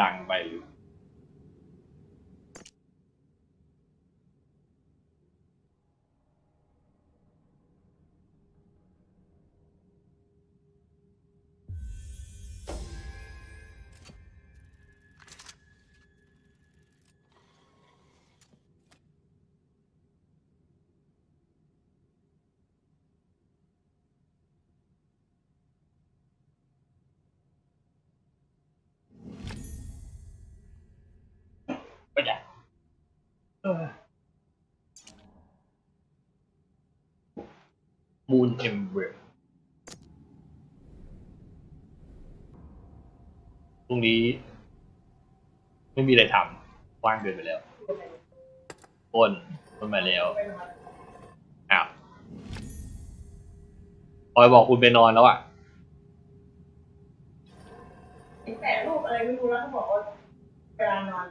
ดังไปหรือ มูนเอ็มเบรพรุ่งนี้ ไม่มีอะไรทำว่างเกินไปแล้วอ้นอ้นมาแล้วอ้าวพลอยบอกคุณไปนอนแล้วอะแต่รูปอะไรไม่รู้แล้วเขาบอกว่าเวลานอน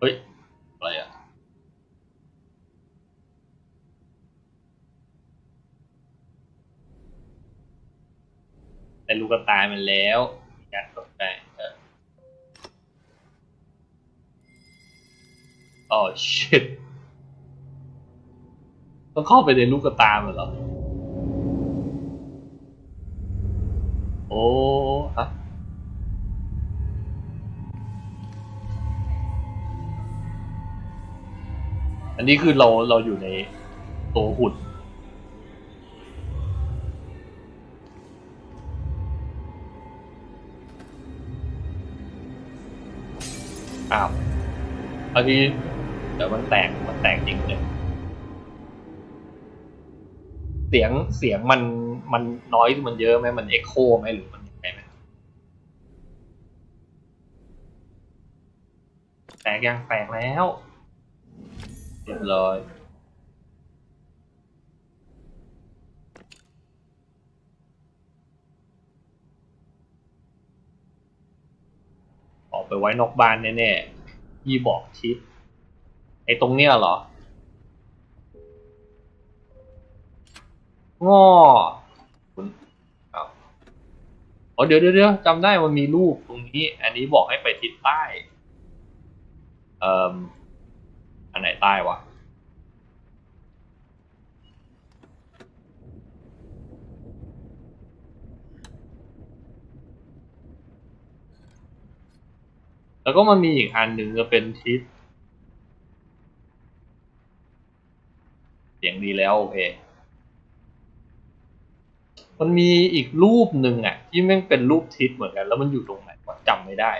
เฮ้ย อะไรอะ แต่ลูกก็ตายมันแล้วยัดตกได้เอออ๋อ shit ต้องเข้าไปในลูกกระตามันเหรอ โอ้ฮะอันนี้คือเราเราอยู่ในตัวหุ่น อ้าวอันนี้เดี๋ยวมันแตกมันแตกจริงเลยเสียงเสียงมันมันน้อยมันเยอะไหมมันเอ็กโคไหมหรือมันยังไงไหมแตกยังแตกแล้วเรียบร้อย ออก ไปไว้นอกบ้านแน่ๆยี่บอกทิปไอ้ตรงเนี้ยเหรอง้อคุณเอาอ๋อเดี๋ยวเดี๋ยวเดี๋ยวจำได้มันมีรูปตรงนี้ อันนี้บอกให้ไปทิศใต้ เอ่ออันไหนใต้วะ แล้วก็มันมีอีกอันหนึ่งจะเป็นทิศเสียงดีแล้วโอเค มันมีอีกรูปหนึ่งอะ ที่แม่งเป็นรูปทิศเหมือนกัน แล้วมันอยู่ตรงไหนวะจำไม่ได้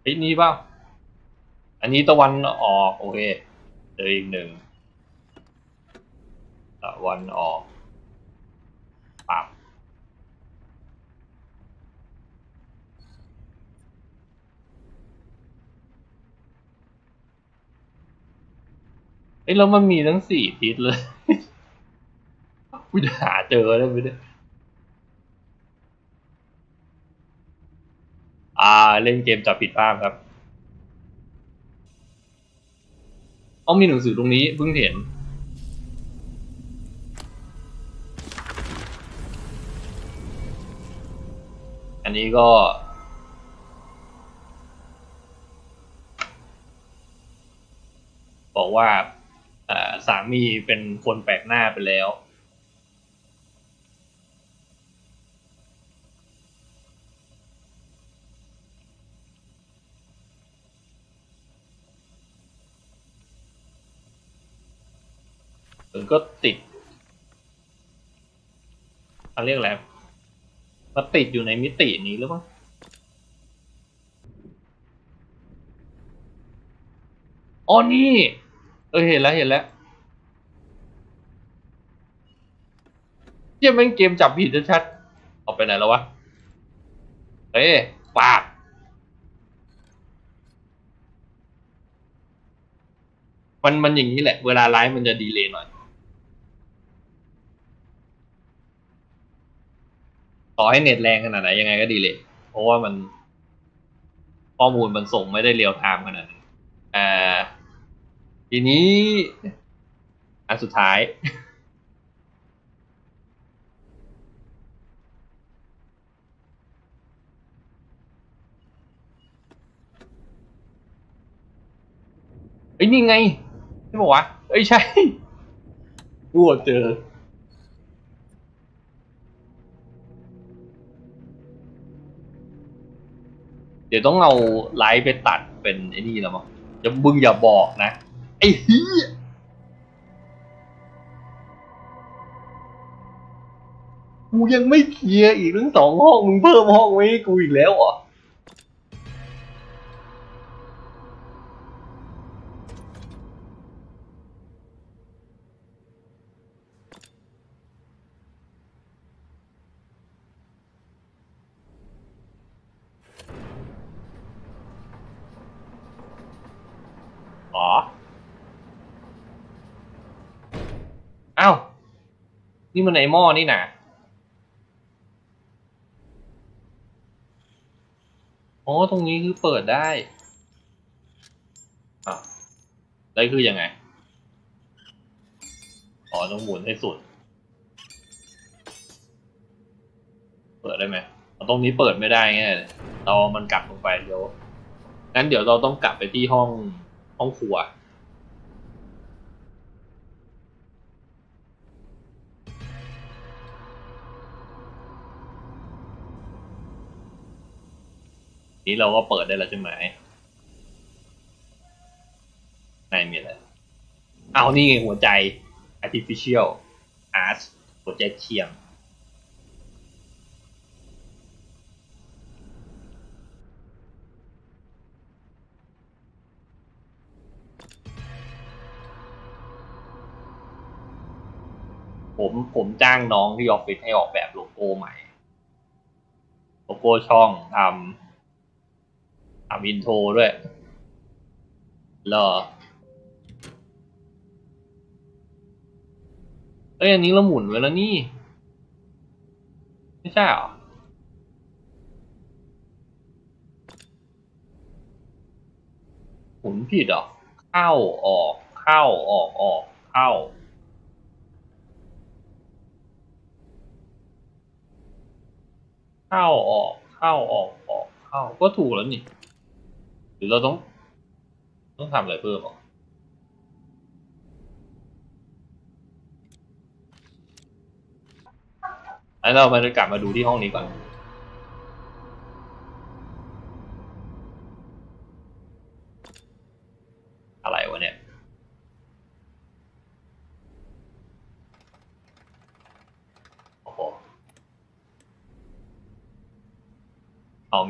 เฮ้ยนี่เปล่าอันนี้ตะวันออก โอเคเจออีกหนึ่งตะวันออกปับเอ้แล้วมันมีทั้งสี่ทิศเลยกูจะหาเจอได้ไหมเนี่ยอ่าเล่นเกมจับผิดภาพครับเอามีหนังสือตรงนี้เพิ่งเห็น อันนี้ก็บอกว่า สามีเป็นคนแปลกหน้าไปแล้วมันก็ติดเขาเรียกอะไรมันติดอยู่ในมิตินี้หรือเปล่าอ๋อนี่ เออเห็นแล้วเห็นแล้ว เยี่ยแม่งเกมจับผิดชัดๆเอาไปไหนแล้ววะ เฮ้ยปากมันมันอย่างนี้แหละ เวลาไลฟ์มันจะดีเลย์หน่อย ต่อให้เน็ตแรงขนาดไหนยังไงก็ดีเลยเพราะว่ามัน ข้อมูลมันส่งไม่ได้เรียลไทม์ขนาดนั้นอ่า ทีนี้ อันสุดท้าย อ้ยนี่ไงใช่ปะวะเอ้ยใช่กูเจอเดี๋ยวต้องเอาไลฟ์ไปตัดเป็นไอ้นี่แล้วมั้งอย่าบึงอย่าบอกนะ ไอ้เฮียกูยังไม่เคลียร์อีกเรื่องสองห้องมึงเพิ่มห้องไว้กูอีกแล้วเหรอ อ๋ออ้าวนี่มันไอหม้อนี่นะอ๋อตรงนี้คือเปิดได้อะแล้วคือยังไง อ๋อต้องหมุนให้สุด เปิดได้ไหมเอาตรงนี้เปิดไม่ได้ไงเราเอามันกลับลงไปเดี๋ยวงั้นเดี๋ยวเราต้องกลับไปที่ห้อง ห้องครัว นี้เราก็เปิดได้แล้วใช่ไหมไม่มีอะไรเอานี่ไงหัวใจ artificial art หัวใจเทียม ผมผมจ้างน้องที่ออฟฟิศให้ออกแบบโลโก้ใหม่ โลโก้ช่องทำทำอินโทรด้วยเหรอเอ้ยอันนี้เราหมุนไว้แล้วนี่ ไม่ใช่หรอหมุนผิดเหรอ เข้าออก เข้าออกออก เข้า เข้าออกเข้าออกออกเข้าก็ถูกแล้วนี่หรือเราต้อง ต้องทำอะไรเพิ่มหรออันเรามากลับมาดูที่ห้องนี้ก่อน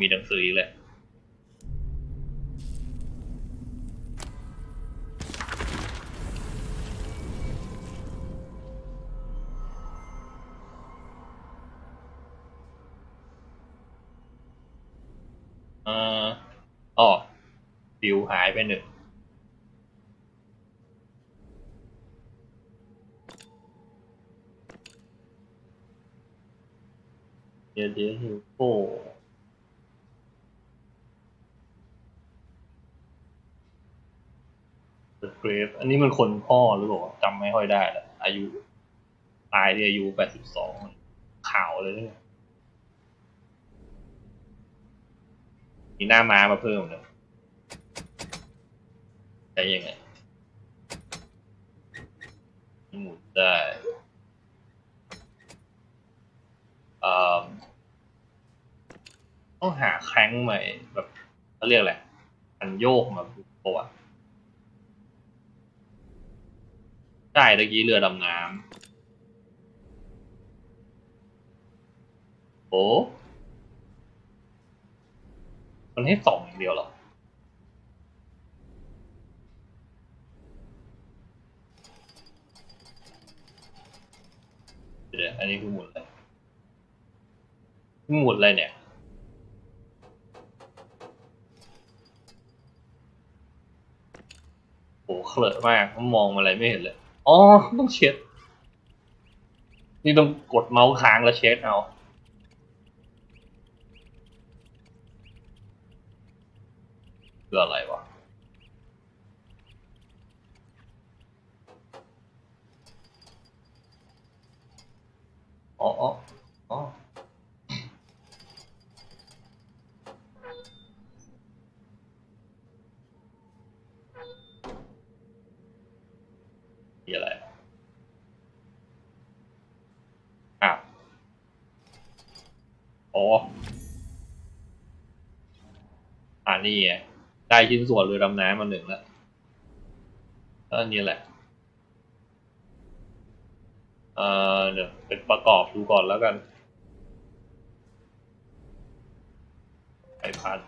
มีหนังสืออีกเลยอ๋อฟิวหายไปหนึ่งเดี๋ยวเดี๋ยวฮิวโก้ เกรฟ อันนี้มันคนพ่อหรือเปล่าจำไม่ค่อยได้ล้วอายุตายที่อายุแปดสิบสองข่าวเลยเนี่ยมีหน้าม้ามาเพิ่มเลยใช้ยังไงหมุนได้เอ่อต้องหาแคร้งใหม่แบบเขาเรียกอะไรอันโยกมาปะวะ ใช่ตะกี้เรือดำน้ำโอ้มันให้สองอย่างเดียวหรอเดี๋ยวอันนี้คือหมุนอะไรหมุนอะไรเนี่ยโหเคลอะมากมองอะไรไม่เห็นเลย อ๋อต้องเช็ด นี่ต้องกดเมาส์ค้างแล้วเช็ดเอาเคืออะไรวะอ๋อ นี่ไงได้ชิ้นส่วนเรือดำน้ำมาหนึ่งแล้วก็อันนี้แหละเอ่อเดี๋ยวเป็นประกอบดูก่อนแล้วกันไอพัด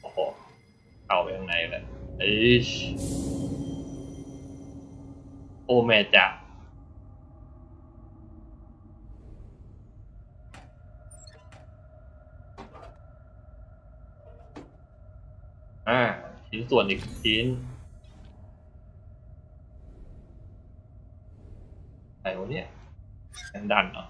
โอ้โหเข้าไปข้างในแล้วเอ้โอ้แม่จ๋า อ่าชิ้นส่วนอีกชิ้นไหนวะเนี่ยยังดันเหรอ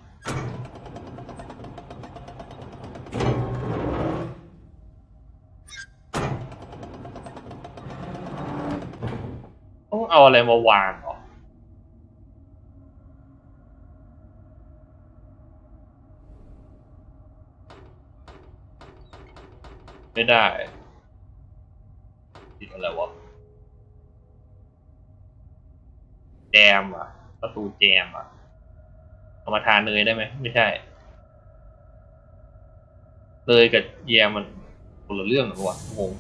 ต้องเอาอะไรมาวางเหรอไม่ได้อะไรวะ แจมอะ ประตูแจมอะเอามาทานเนยได้ไหมไม่ใช่เนยกับแยมมันคนละเรื่องหรือวะงง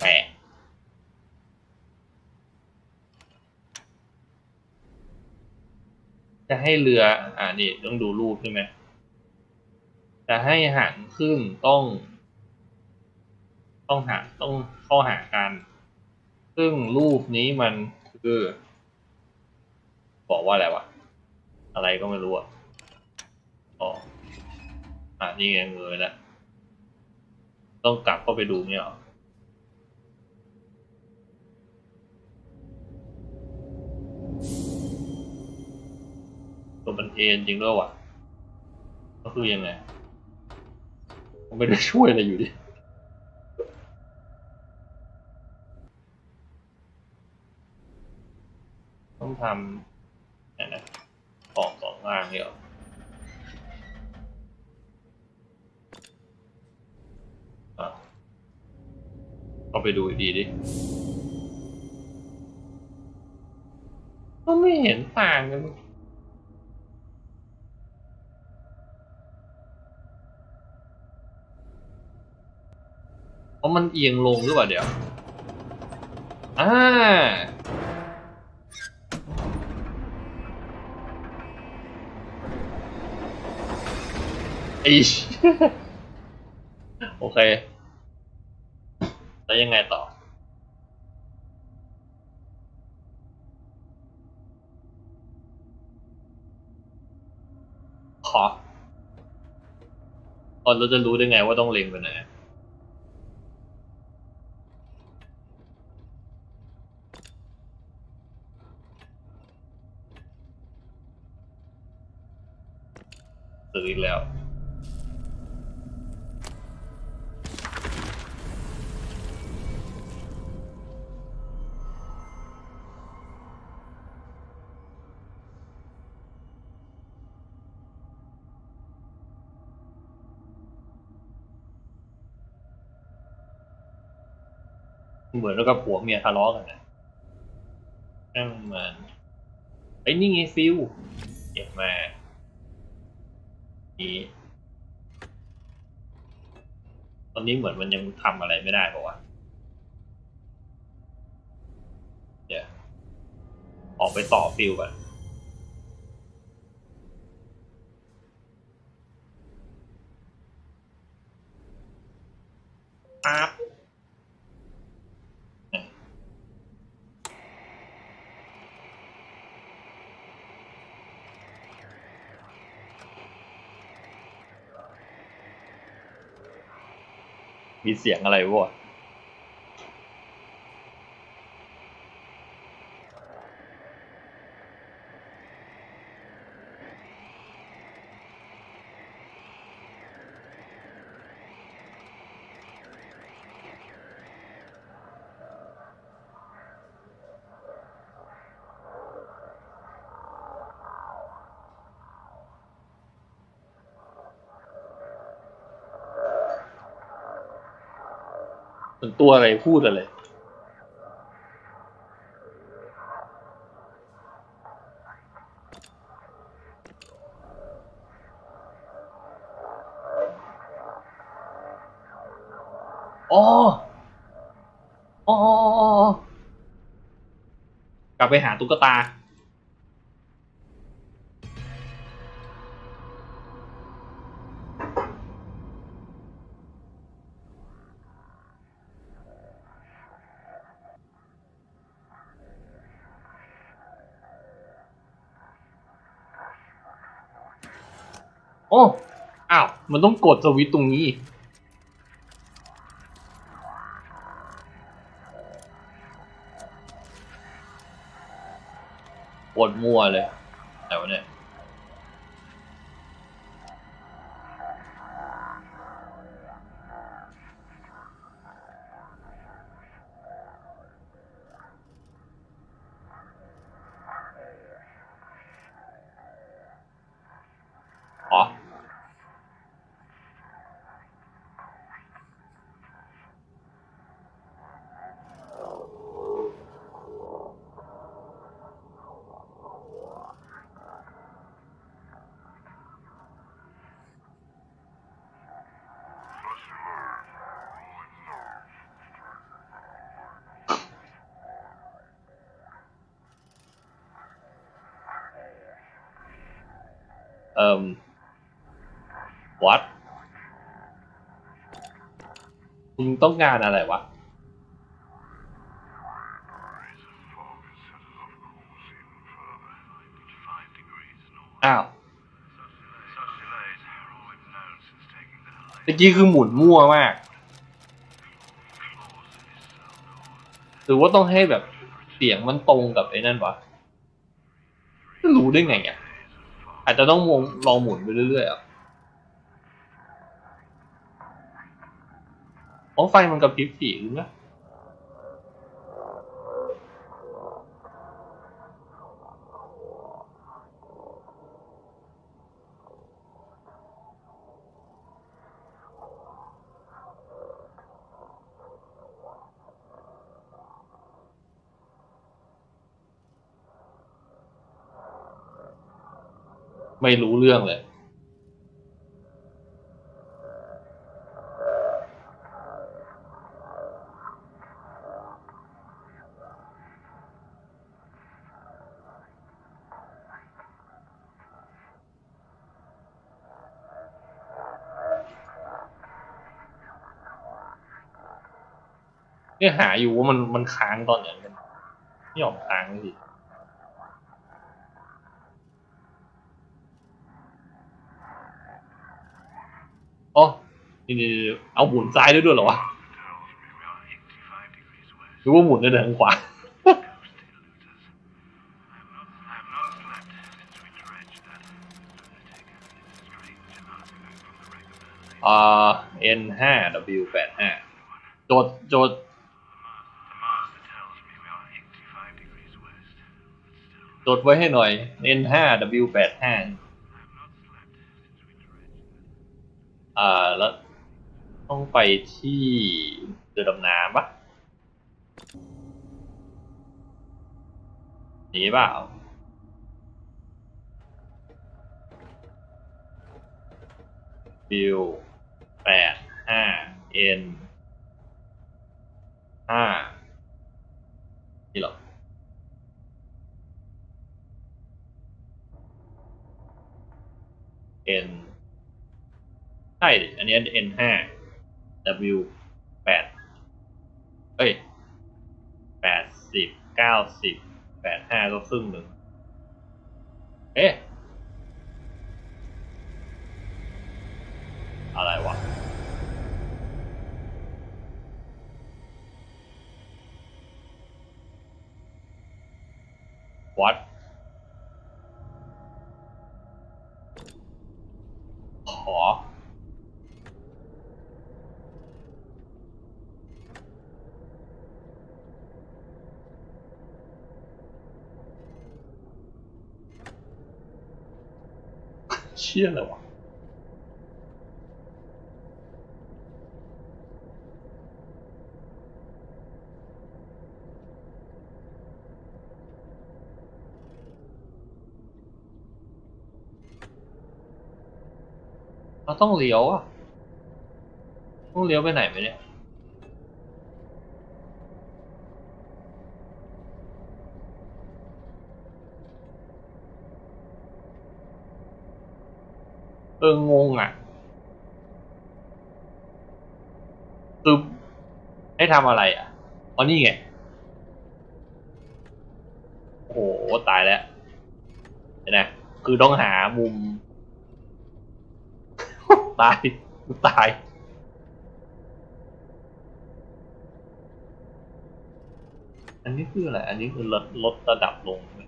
แปลกจะให้เรือ อ่านี่ต้องดูรูปใช่ไหมจะให้หันครึ่งต้อง ต้องหาต้องเข้าหากัน ซึ่งรูปนี้มันคือ บอกว่าอะไรวะ อะไรก็ไม่รู้อะอ๋ออ่านี่ไงเงยแล้วต้องกลับเข้าไปดูเนี่ยหรอตัวมันเอ็นจริงด้วยวะก็คือยังไง ผมไม่ได้ช่วยอะไรอยู่ดิ ต้องทำเนี่ยนะออกสองล่างเนี่ยเออะก็ไปดูอีกทีดิก็ไม่เห็นต่างกันเพราะมันเอียงลงหรือเปล่าเดี๋ยว อ่า ไอโอเค แล้วยังไงต่อ ขอตอนเราจะรู้ได้ไงว่าต้องเล็งไปไหนซื้ออีกแล้ว เหมือนแล้วกับผัวเมียทะเลาะกันนะนั่งมันไอ้ยนี่ไงฟิวเก็บมานี้ตอนนี้เหมือนมันยังทำอะไรไม่ได้ปะวะเดี๋ยวออกไปต่อฟิลก่อนปั๊บ มีเสียงอะไรวะ มือนตัวอะไรพูดอะไรอ๋ออ๋อกลับไปหาตุ๊กตา มันต้องกดสวิตช์ตรงนี้กปวดมั่วเลย แต่วะเนี่ย อ๋อ เอ่มวัดคุณต้องการอะไรวะ อ้าวเมื่อกี้คือหมุนมั่วมาก หรือว่าต้องให้แบบเสียงมันตรงกับไอ้นั่นวะ รู้ได้ไงอะ อาจจะต้องวงลองหมุนไปเรื่อยๆอะอ๋อไฟมันกระพริบสีหรื ไม่รู้เรื่องเลย เนี่ยหาอยู่ว่ามันมันค้างตอนไหนกันไม่ยอมค้างสิอ๋อ นี่นี่นี่เอาหมุนซ้ายได้ด้วยเหรอวะหรือว่าหมุนได้แต่ทางขวาอ่า N ห้า W แปดห้าโจทย์โจทย์จดไว้ให้หน่อย N ห้า W แปดห้าอ่า แล้ว ต้องไปที่เรือดำน้ำปะหนีเปล่าบิวแปดห้า N ห้านี่หรอ N ใช่ อันนี้ N ห้า W แปดเอ้ยแปดสิบเก้าสิบแปดห้าก็ครึ่งหนึ่งเอ๊ะอะไรวะ what ขอ เชี่ยอะไรวะเราต้องเลี้ยวอะ ต้องเลี้ยวไปไหนไหมเนี่ย เอองงอะ คือให้ทำอะไรอะอ๋อนี่ไง โอ้โห ตายแล้วเห็นไหมคือต้องหามุม ตายตายอันนี้คืออะไร อันนี้คือลดลดระดับลงมั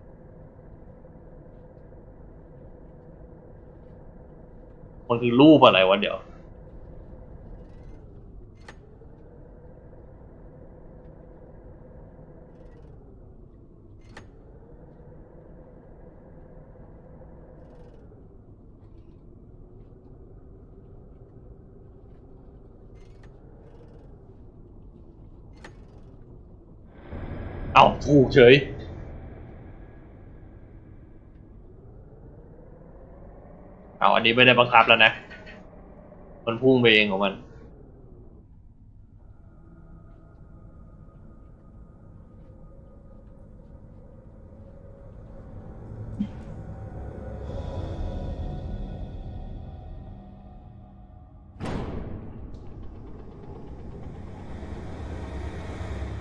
มันคือรูปอะไรวะเดี๋ยว เอาถูกเฉย เอาอันนี้ไม่ได้บังคับแล้วนะ มันพุ่งไปเองของมัน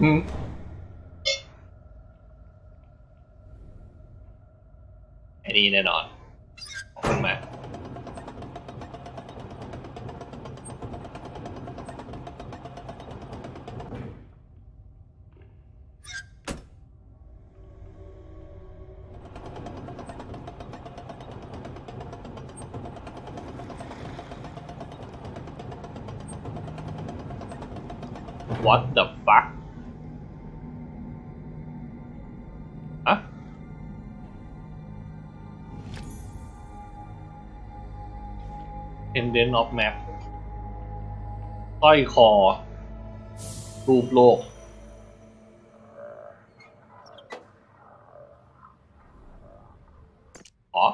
อืมไอ้นี่แน่นอนขอบคุณมาก What the fuck อะ Pendant of Map สร้อยคอรูปโลก อ๋อ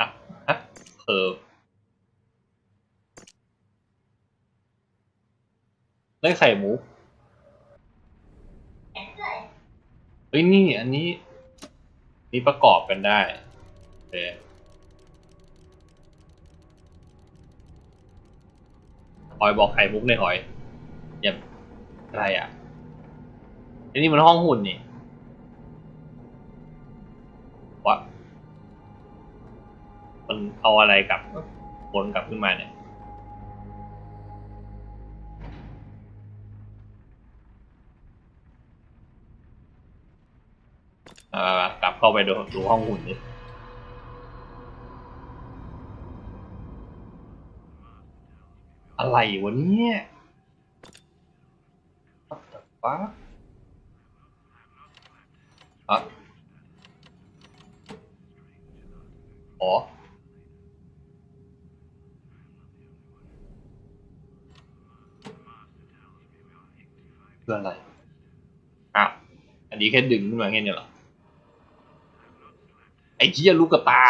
อะฮะเออได้ไข่หมูแอนเฮ้ยนี่อันนี้ นี่ประกอบกันได้โอเคหอยบอกไข่มุกในหอยเยี่ยมอะไรอะอันนี้มันห้องหุ่นนี่ มันเอาอะไรกลับวนกลับขึ้นมาเนี่ยอ่ากลับเข้าไปดูดูห้องหุ่นนี่อะไรวะเนี่ย What the fuck อะอ๋อ เพื่ออะไรอ้าวอันนี้แค่ดึงขึ้นมาแค่นี้หรอไอ้เชี่ยลูกกระตา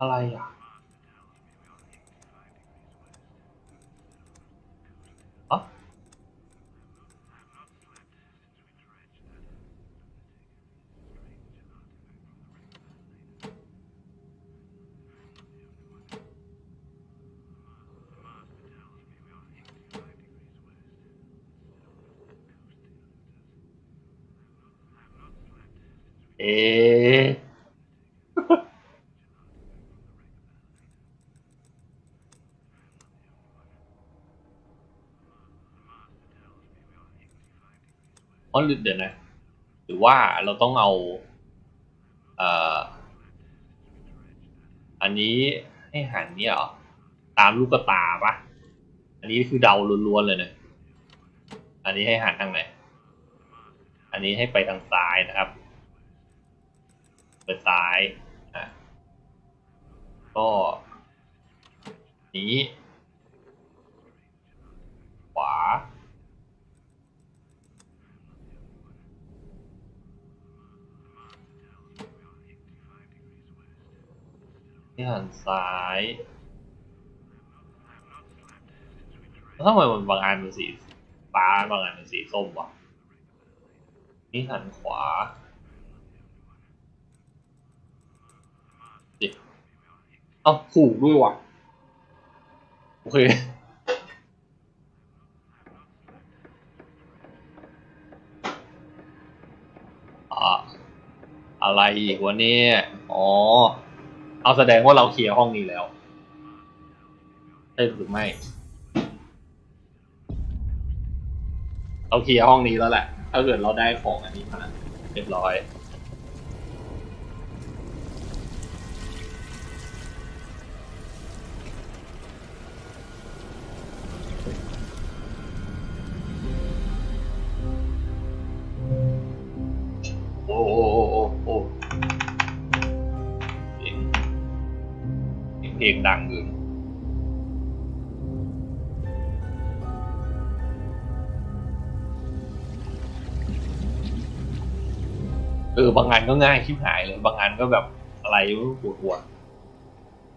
อะไรอะอ๋อเอ๊ะอ๋อหรือเดี๋ยวนะ หรือว่าเราต้องเอาเอ่ออันนี้ให้หันเนี่ยเหรอ ตามลูกกระตาปะอันนี้คือเดาล้วนๆเลยนะ อันนี้ให้หันทางไหน อันนี้ให้ไปทางซ้ายนะครับปิดซ้ายอะก็นี้ ขวา ที่หันซ้ายแล้วทำไมมันบางอันเป็นสีฟ้าบางอันเป็นสีส้มวะนี่หันขวาดิเอ้าถูกด้วยว่ะ โอเคอ่าอะไรอีกวะเนี่ย อ๋อ เอาแสดงว่าเราเคลียร์ห้องนี้แล้วใช่หรือไม่ เราเคลียร์ห้องนี้แล้วแหละ ถ้าเกิดเราได้ของอันนี้มาเรียบร้อย ยงเพลงดังอื่นเออบางงานก็ง่ายชิบหายเลย บางงานก็แบบอะไรปวดหัว